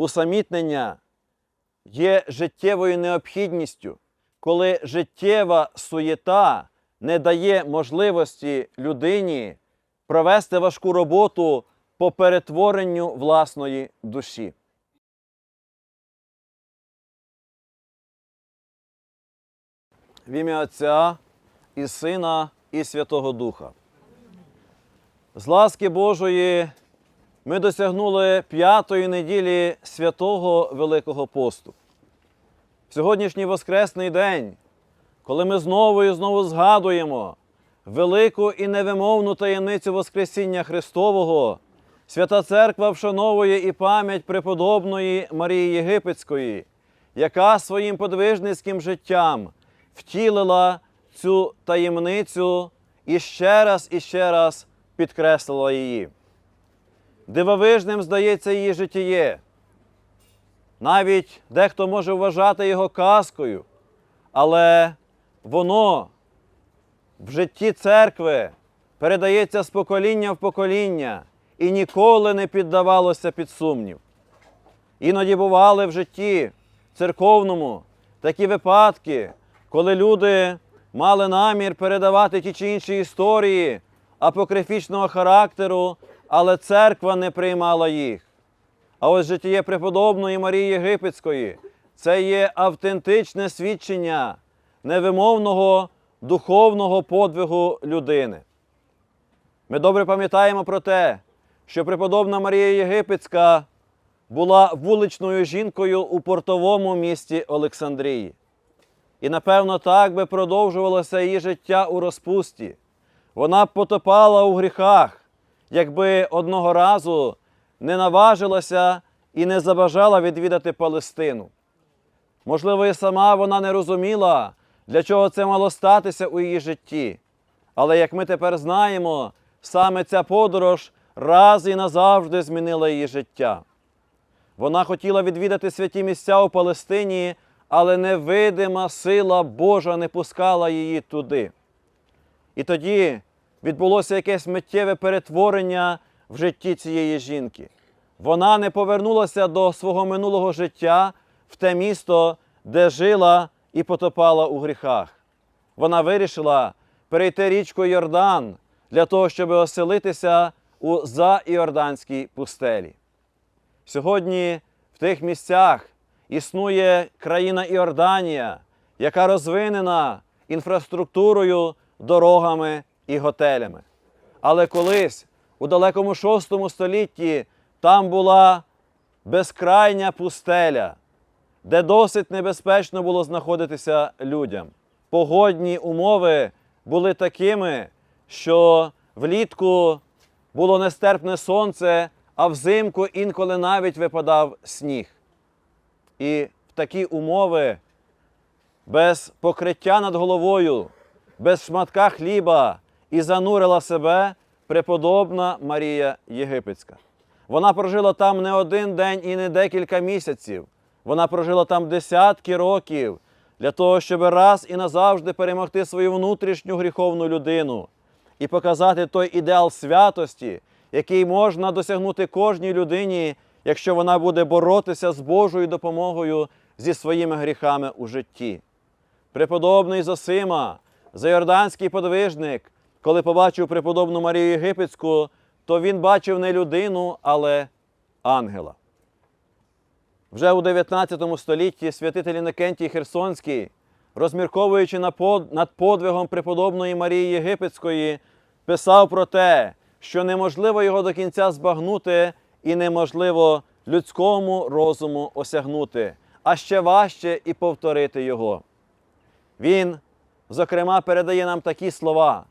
усамітнення є життєвою необхідністю, коли життєва суєта не дає можливості людині провести важку роботу по перетворенню власної душі. В ім'я Отця і Сина, і Святого Духа. З ласки Божої ми досягнули п'ятої неділі святого Великого посту. Сьогоднішній Воскресний день, коли ми знову і знову згадуємо велику і невимовну таємницю Воскресіння Христового, Свята Церква вшановує і пам'ять преподобної Марії Єгипетської, яка своїм подвижницьким життям втілила цю таємницю і ще раз і ще раз підкреслила її. Дивовижним здається її житіє. Навіть дехто може вважати його казкою, але воно в житті церкви передається з покоління в покоління і ніколи не піддавалося під сумнів. Іноді бували в житті церковному такі випадки, коли люди мали намір передавати ті чи інші історії апокрифічного характеру, але церква не приймала їх. А ось життя преподобної Марії Єгипетської це є автентичне свідчення невимовного духовного подвигу людини. Ми добре пам'ятаємо про те, що преподобна Марія Єгипетська була вуличною жінкою у портовому місті Олександрії. І напевно так би продовжувалося її життя у розпусті. Вона потопала у гріхах, якби одного разу не наважилася і не забажала відвідати Палестину. Можливо, і сама вона не розуміла, для чого це мало статися у її житті. Але як ми тепер знаємо, саме ця подорож раз і назавжди змінила її життя. Вона хотіла відвідати святі місця у Палестині, але невидима сила Божа не пускала її туди. І тоді відбулося якесь миттєве перетворення в житті цієї жінки. Вона не повернулася до свого минулого життя в те місто, де жила і потопала у гріхах. Вона вирішила перейти річку Йордан для того, щоб оселитися у заіорданській пустелі. Сьогодні в тих місцях існує країна Іорданія, яка розвинена інфраструктурою, дорогами і готелями. Але колись у далекому VI столітті там була безкрайня пустеля, де досить небезпечно було знаходитися людям. Погодні умови були такими, що влітку було нестерпне сонце, а взимку інколи навіть випадав сніг. І в такі умови без покриття над головою, без шматка хліба і занурила себе преподобна Марія Єгипетська. Вона прожила там не один день і не декілька місяців. Вона прожила там десятки років для того, щоб раз і назавжди перемогти свою внутрішню гріховну людину і показати той ідеал святості, який можна досягнути кожній людині, якщо вона буде боротися з Божою допомогою зі своїми гріхами у житті. Преподобний Зосима, зайорданський подвижник, коли побачив преподобну Марію Єгипетську, то він бачив не людину, але ангела. Вже у 19 столітті святитель Інокентій Херсонський, розмірковуючи над подвигом преподобної Марії Єгипетської, писав про те, що неможливо його до кінця збагнути і неможливо людському розуму осягнути, а ще важче і повторити його. Він, зокрема, передає нам такі слова.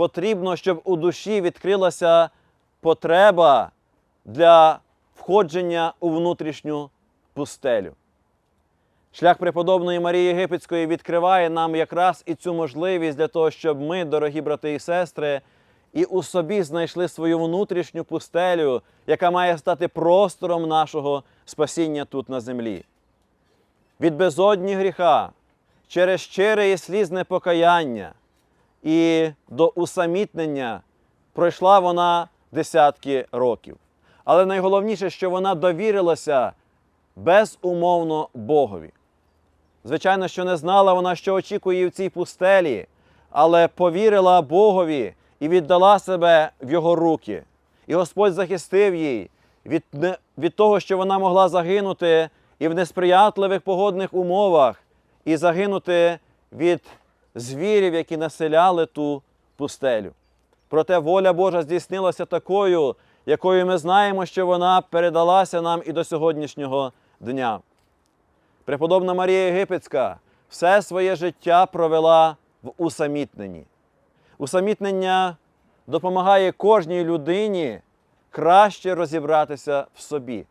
Потрібно, щоб у душі відкрилася потреба для входження у внутрішню пустелю. Шлях преподобної Марії Єгипетської відкриває нам якраз і цю можливість для того, щоб ми, дорогі брати і сестри, і у собі знайшли свою внутрішню пустелю, яка має стати простором нашого спасіння тут на землі. Від безодні гріха через щире і слізне покаяння і до усамітнення пройшла вона десятки років. але найголовніше, що вона довірилася безумовно Богові. Звичайно, що не знала вона, що очікує в цій пустелі, але повірила Богові і віддала себе в його руки. І Господь захистив її від, від того, що вона могла загинути і в несприятливих погодних умовах, і загинути від звірів, які населяли ту пустелю. Проте воля Божа здійснилася такою, якою ми знаємо, що вона передалася нам і до сьогоднішнього дня. Преподобна Марія Єгипетська все своє життя провела в усамітненні. Усамітнення допомагає кожній людині краще розібратися в собі.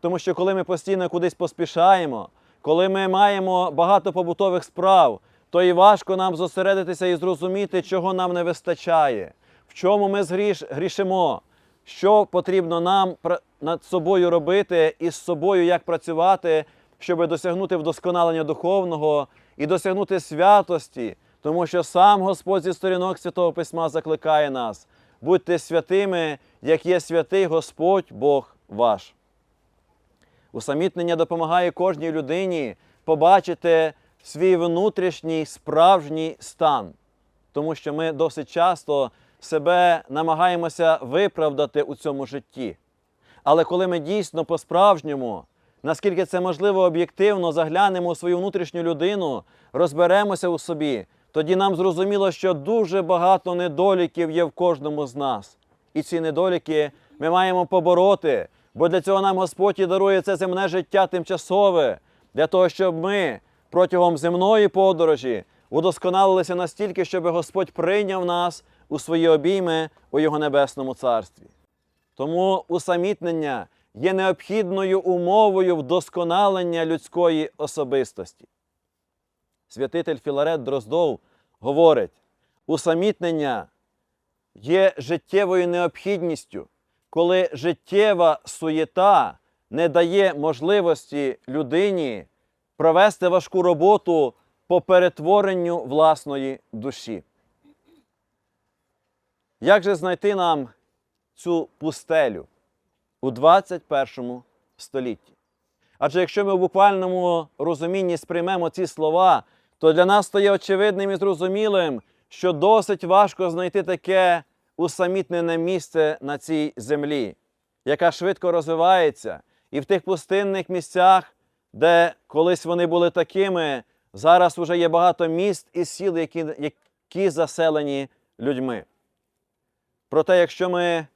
Тому що коли ми постійно кудись поспішаємо, коли ми маємо багато побутових справ, то і важко нам зосередитися і зрозуміти, чого нам не вистачає, в чому ми згріш, грішимо, що потрібно нам над собою робити і з собою як працювати, щоб досягнути вдосконалення духовного і досягнути святості, тому що сам Господь зі сторінок Святого Письма закликає нас: будьте святими, як є святий Господь Бог ваш. Усамітнення допомагає кожній людині побачити свій внутрішній справжній стан, тому що ми досить часто себе намагаємося виправдати у цьому житті. Але коли ми дійсно по-справжньому, наскільки це можливо об'єктивно, заглянемо у свою внутрішню людину, розберемося у собі, тоді нам зрозуміло, що дуже багато недоліків є в кожному з нас. І ці недоліки ми маємо побороти, бо для цього нам Господь і дарує це земне життя тимчасове, для того, щоб ми протягом земної подорожі удосконалилися настільки, щоб Господь прийняв нас у свої обійми у Його небесному царстві. Тому усамітнення є необхідною умовою вдосконалення людської особистості. Святитель Філарет Дроздов говорить, усамітнення є життєвою необхідністю, коли життєва суєта не дає можливості людині провести важку роботу по перетворенню власної душі. Як же знайти нам цю пустелю у 21 столітті? Адже якщо ми в буквальному розумінні сприймемо ці слова, то для нас стає очевидним і зрозумілим, що досить важко знайти таке усамітнене місце на цій землі, яка швидко розвивається, і в тих пустинних місцях, де колись вони були такими, зараз вже є багато міст і сіл, які, які заселені людьми. Проте, якщо ми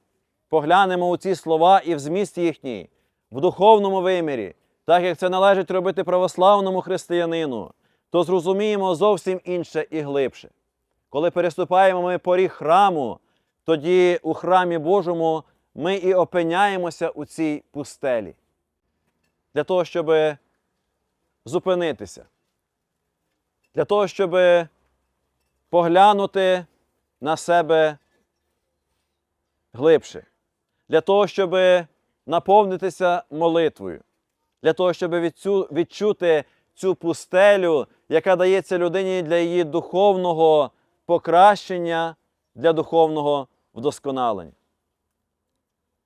поглянемо у ці слова і в зміст їхній, в духовному вимірі, так як це належить робити православному християнину, то зрозуміємо зовсім інше і глибше. Коли переступаємо ми поріг храму, тоді у храмі Божому ми і опиняємося у цій пустелі. Для того, щоб зупинитися, для того, щоб поглянути на себе глибше, для того, щоб наповнитися молитвою, для того, щоб відчути цю пустелю, яка дається людині для її духовного покращення, для духовного вдосконалення.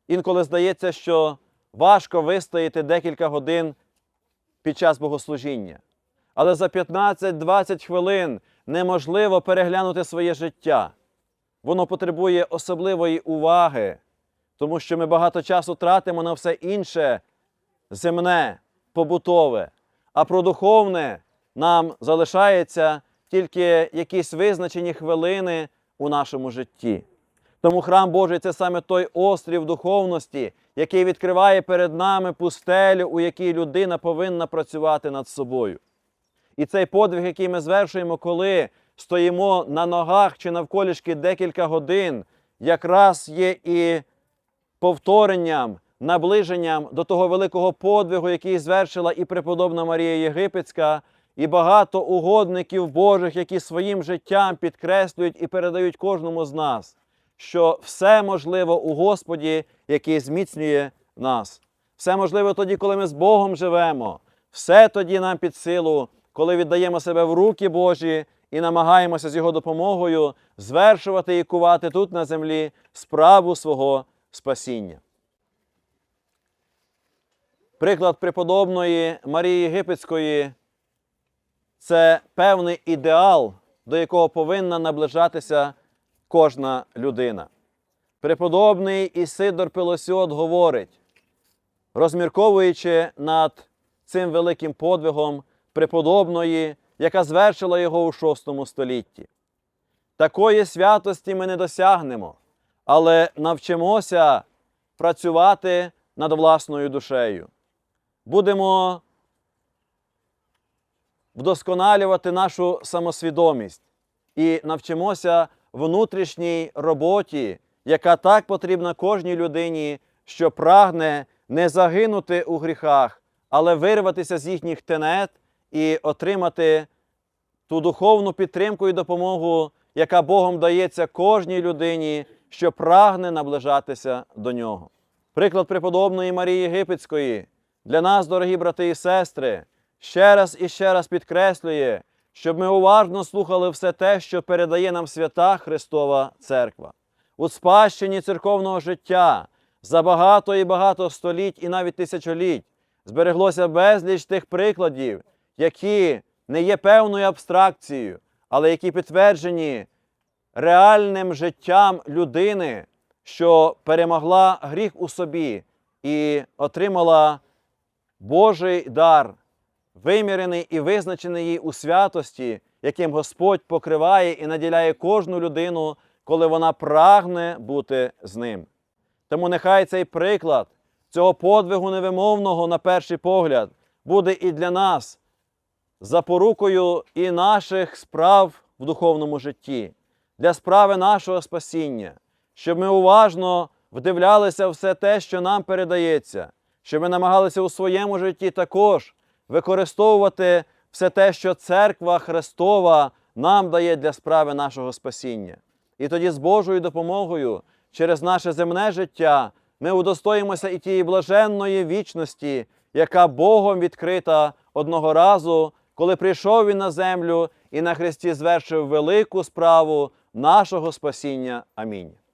Інколи здається, що важко вистояти декілька годин під час богослужіння. Але за 15-20 хвилин неможливо переглянути своє життя. Воно потребує особливої уваги, тому що ми багато часу тратимо на все інше земне, побутове, а про духовне нам залишається тільки якісь визначені хвилини у нашому житті. Тому храм Божий це саме той острів духовності, який відкриває перед нами пустелю, у якій людина повинна працювати над собою. І цей подвиг, який ми звершуємо, коли стоїмо на ногах чи навколішки декілька годин, якраз є і повторенням, наближенням до того великого подвигу, який звершила і преподобна Марія Єгипетська, і багато угодників Божих, які своїм життям підкреслюють і передають кожному з нас, що все можливо у Господі, який зміцнює нас. Все можливо тоді, коли ми з Богом живемо. Все тоді нам під силу, коли віддаємо себе в руки Божі і намагаємося з Його допомогою звершувати і кувати тут на землі справу свого спасіння. Приклад преподобної Марії Єгипетської це певний ідеал, до якого повинна наближатися кожна людина. Преподобний Ісидор Пилосіот говорить, розмірковуючи над цим великим подвигом преподобної, яка звершила його у VI столітті. Такої святості ми не досягнемо, але навчимося працювати над власною душею. Будемо вдосконалювати нашу самосвідомість і навчимося внутрішній роботі, яка так потрібна кожній людині, що прагне не загинути у гріхах, але вирватися з їхніх тенет і отримати ту духовну підтримку і допомогу, яка Богом дається кожній людині, що прагне наближатися до нього. Приклад преподобної Марії Єгипетської для нас, дорогі брати і сестри, ще раз і ще раз підкреслює, щоб ми уважно слухали все те, що передає нам свята Христова Церква. У спадщині церковного життя за багато і багато століть і навіть тисячоліть збереглося безліч тих прикладів, які не є певною абстракцією, але які підтверджені реальним життям людини, що перемогла гріх у собі і отримала Божий дар, вимірений і визначений їй у святості, яким Господь покриває і наділяє кожну людину, коли вона прагне бути з ним. Тому нехай цей приклад цього подвигу невимовного на перший погляд буде і для нас запорукою і наших справ в духовному житті, для справи нашого спасіння, щоб ми уважно вдивлялися все те, що нам передається, щоб ми намагалися у своєму житті також використовувати все те, що Церква Христова нам дає для справи нашого спасіння. І тоді з Божою допомогою через наше земне життя ми удостоїмося і тієї блаженної вічності, яка Богом відкрита одного разу, коли прийшов Він на землю і на Христі звершив велику справу нашого спасіння. Амінь.